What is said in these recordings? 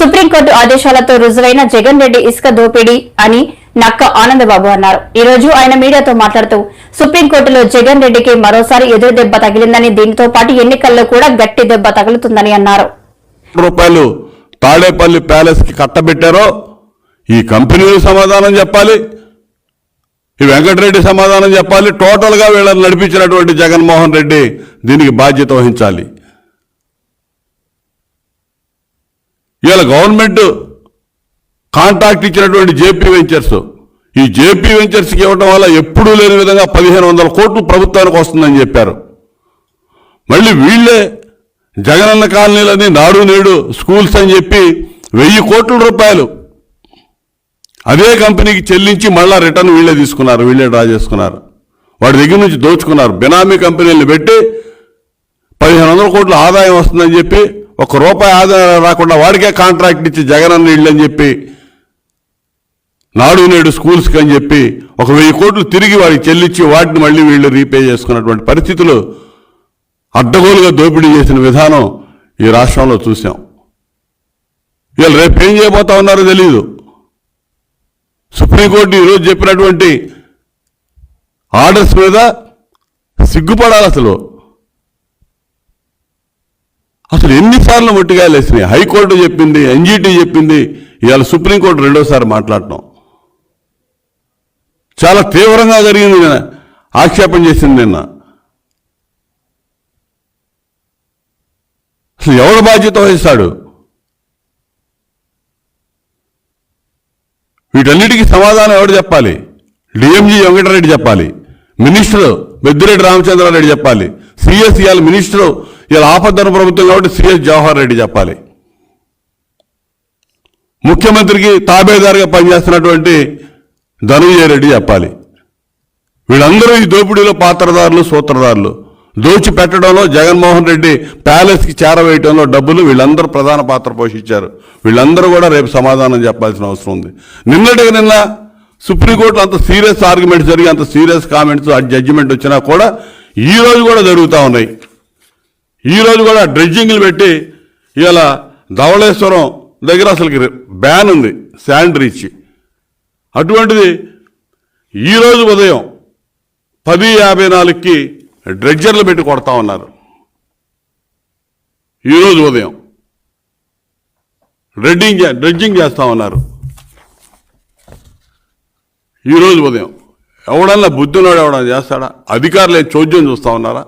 Supreme court ఆదేశాలతో రుజువైన జగన్ రెడ్డి ఇసుక దోపిడీ అని నక్క ఆనందబాబు అన్నారు. ఈ రోజు ఆయన మీడియాతో మాట్లాడుతూ సుప్రీంకోర్టులో జగన్ రెడ్డికి మరోసారి ఎదురు దెబ్బ తగిలిందని దీంతో పాటు ఎన్నికల్లో కూడా గట్టి దెబ్బ తగులుతుందని అన్నారు. రూపాయలు తాడేపల్లి ప్యాలెస్కి కట్టబెట్టారో ఈ కంపెనీలు సమాధానం చెప్పాలి ఈ వెంకటరెడ్డి సమాధానం చెప్పాలి టోటల్గా వీళ్ళని నడిపించినటువంటి జగన్మోహన్ రెడ్డి దీనికి బాధ్యత వహించాలి. ఇవాళ గవర్నమెంట్ కాంట్రాక్ట్ ఇచ్చినటువంటి జేపీ వెంచర్స్ ఈ జేపీ వెంచర్స్కి ఇవ్వటం ఇవ్వడం వల్ల ఎప్పుడూ లేని విధంగా పదిహేను వందల కోట్లు ప్రభుత్వానికి వస్తుందని చెప్పారు. మళ్ళీ వీళ్ళే జగనన్న కాలనీలని నాడు నేడు స్కూల్స్ అని చెప్పి వెయ్యి కోట్ల రూపాయలు అదే కంపెనీకి చెల్లించి మళ్ళా రిటర్న్ వీళ్ళే తీసుకున్నారు వీళ్ళే డ్రా చేసుకున్నారు. వాడి దగ్గర నుంచి దోచుకున్నారు. బినామీ కంపెనీలను పెట్టి పదిహేను వందల కోట్ల ఆదాయం వస్తుందని చెప్పి ఒక రూపాయి ఆదాయం రాకుండా వాడికే కాంట్రాక్ట్ ఇచ్చి జగనన్న ఇళ్ళు అని చెప్పి నాడు నేడు స్కూల్స్కి అని చెప్పి ఒక వెయ్యి కోట్లు తిరిగి వాడికి చెల్లించి వాటిని మళ్ళీ వీళ్ళు రీపే చేసుకున్నటువంటి పరిస్థితులు అడ్డగోలుగా దోపిడీ చేసిన విధానం ఈ రాష్ట్రంలో చూసాం వీళ్ళు రేపు ఏం చేయబోతా ఉన్నారో తెలియదు సుప్రీంకోర్టు ఈరోజు చెప్పినటువంటి ఆర్డర్స్ మీద సిగ్గుపడాలి అసలు. అసలు ఎన్నిసార్లు ముట్టిగాయలు వేసినాయి? హైకోర్టు చెప్పింది ఎన్జీటీ చెప్పింది ఇవాళ సుప్రీంకోర్టు రెండోసారి మాట్లాడటం. చాలా తీవ్రంగా జరిగింది నిన్న ఆక్షేపం చేసింది నిన్న. అసలు ఎవడు బాధ్యత వహిస్తాడు? వీటన్నిటికీ సమాధానం ఎవడు చెప్పాలి? డిఎంజీ వెంకటరెడ్డి చెప్పాలి. మినిస్టర్ పెద్దిరెడ్డి రామచంద్రారెడ్డి చెప్పాలి. సిఎస్ ఇవాళ మినిస్టర్ ఇలా ఆపద్దన ప్రభుత్వం కాబట్టి సిఎస్ జవహర్ రెడ్డి చెప్పాలి. ముఖ్యమంత్రికి తాబేదారుగా పనిచేస్తున్నటువంటి ధనంజయ రెడ్డి చెప్పాలి. వీళ్ళందరూ ఈ దోపిడీలో పాత్రదారులు సూత్రధారులు. దోచి పెట్టడంలో జగన్మోహన్ రెడ్డి ప్యాలెస్కి చేరవేయటంలో డబ్బులు వీళ్ళందరూ ప్రధాన పాత్ర పోషించారు. వీళ్ళందరూ కూడా రేపు సమాధానం చెప్పాల్సిన అవసరం ఉంది. నిన్నటికి నిన్న సుప్రీంకోర్టులో అంత సీరియస్ ఆర్గ్యుమెంట్స్ జరిగి అంత సీరియస్ కామెంట్స్ ఆ జడ్జిమెంట్ వచ్చినా కూడా ఈ రోజు కూడా జరుగుతూ ఉన్నాయి. ఈ రోజు కూడా డ్రెడ్జింగ్లు పెట్టి ఇవాళ ధవళేశ్వరం దగ్గర అసలు బ్యాన్ ఉంది శాండ్ రీచ్ అటువంటిది ఈరోజు ఉదయం పది యాభై నాలుగుకి డ్రెడ్జర్లు పెట్టి కొడతా ఉన్నారు. ఈరోజు ఉదయం డ్రెడ్డింగ్ చే- డ్రెడ్జింగ్ చేస్తా ఉన్నారు. ఈరోజు ఉదయం ఎవడన్నా బుద్ధినోడు ఎవడన్నా చేస్తాడా? అధికారులు ఏం చోద్యం చూస్తా ఉన్నారా?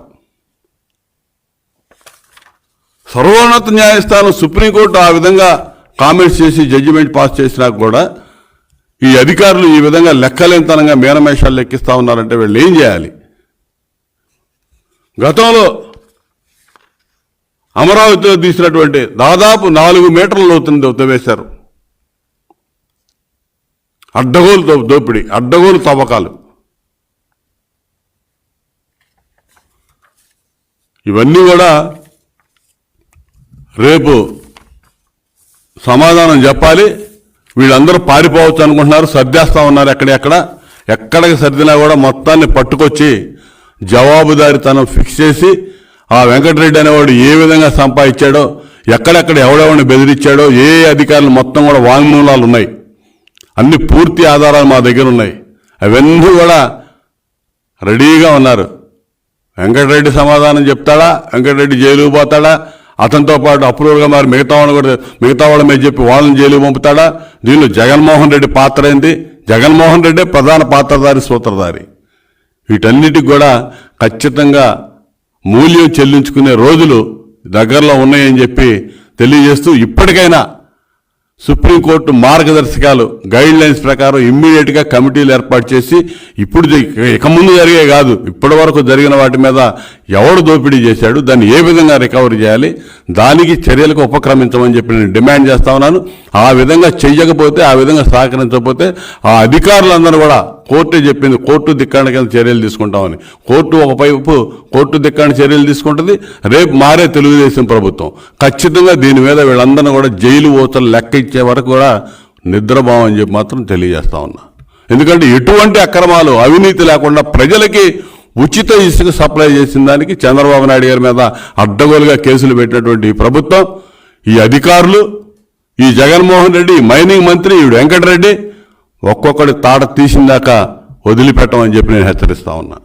సర్వోన్నత న్యాయస్థానం సుప్రీంకోర్టు ఆ విధంగా కామెంట్స్ చేసి జడ్జిమెంట్ పాస్ చేసినా కూడా ఈ అధికారులు ఈ విధంగా లెక్కలేనితనంగా మేనమేషాలు లెక్కిస్తూ ఉన్నారంటే వీళ్ళు ఏం చేయాలి? గతంలో అమరావతిలో తీసినటువంటి దాదాపు నాలుగు మీటర్ల లోతుని తవ్వేశారు అడ్డగోలు దోపిడీ అడ్డగోలు తవ్వకాలు. ఇవన్నీ కూడా రేపు సమాధానం చెప్పాలి. వీళ్ళందరూ పారిపోవచ్చు అనుకుంటున్నారు. సర్దేస్తా ఉన్నారు ఎక్కడెక్కడ. ఎక్కడికి సర్దినా కూడా మొత్తాన్ని పట్టుకొచ్చి జవాబుదారితనం ఫిక్స్ చేసి ఆ వెంకటరెడ్డి అనేవాడు ఏ విధంగా సంపాదించాడో ఎక్కడెక్కడ ఎవడెవడిని బెదిరించాడో ఏ అధికారులు మొత్తం కూడా వాంగ్మూలాలు ఉన్నాయి. అన్ని పూర్తి ఆధారాలు మా దగ్గర ఉన్నాయి. అవన్నీ కూడా రెడీగా ఉన్నారు. వెంకటరెడ్డి సమాధానం చెప్తాడా? వెంకటరెడ్డి జైలుకు పోతాడా? అతనితో పాటు అప్రూవల్గా మరి మిగతా వాళ్ళు కూడా మిగతా వాళ్ళ మీద చెప్పి వాళ్ళని జైలు పంపుతాడా? దీనిలో జగన్మోహన్ రెడ్డి పాత్ర ఏంటి జగన్మోహన్ రెడ్డి ప్రధాన పాత్రధారి సూత్రధారి. వీటన్నిటికి కూడా ఖచ్చితంగా మూల్యం చెల్లించుకునే రోజులు దగ్గరలో ఉన్నాయని చెప్పి తెలియజేస్తూ ఇప్పటికైనా సుప్రీంకోర్టు మార్గదర్శకాలు గైడ్ లైన్స్ ప్రకారం ఇమ్మీడియట్గా కమిటీలు ఏర్పాటు చేసి ఇప్పుడు జ- ఇక ముందు జరిగే కాదు. ఇప్పటి వరకు జరిగిన వాటి మీద ఎవడు దోపిడీ చేశాడు దాన్ని ఏ విధంగా రికవరీ చేయాలి దానికి చర్యలకు ఉపక్రమించమని చెప్పి నేను డిమాండ్ చేస్తా ఉన్నాను. ఆ విధంగా చెయ్యకపోతే ఆ విధంగా సహకరించకపోతే ఆ అధికారులందరూ కూడా కోర్టు చెప్పింది కోర్టు దిక్కాండ కింద చర్యలు తీసుకుంటామని. కోర్టు ఒకవైపు కోర్టు దిక్కాండ చర్యలు తీసుకుంటుంది. రేపు మారే తెలుగుదేశం ప్రభుత్వం. ఖచ్చితంగా దీని మీద వీళ్ళందరినీ కూడా జైలు ఓచలు లెక్క ఇచ్చే వరకు కూడా నిద్రభావం చెప్పి మాత్రం తెలియజేస్తా ఉన్నా. ఎందుకంటే ఎటువంటి అక్రమాలు అవినీతి లేకుండా ప్రజలకి ఉచిత ఇసుక సప్లై చేసిన దానికి చంద్రబాబు నాయుడు గారి మీద అడ్డగోలుగా కేసులు పెట్టినటువంటి ఈ ప్రభుత్వం ఈ అధికారులు ఈ జగన్మోహన్ రెడ్డి ఈ మైనింగ్ మంత్రి ఈ వెంకటరెడ్డి ఒక్కొక్కడి తాట తీసిందాక వదిలిపెట్టమని చెప్పి నేను హెచ్చరిస్తా ఉన్నా.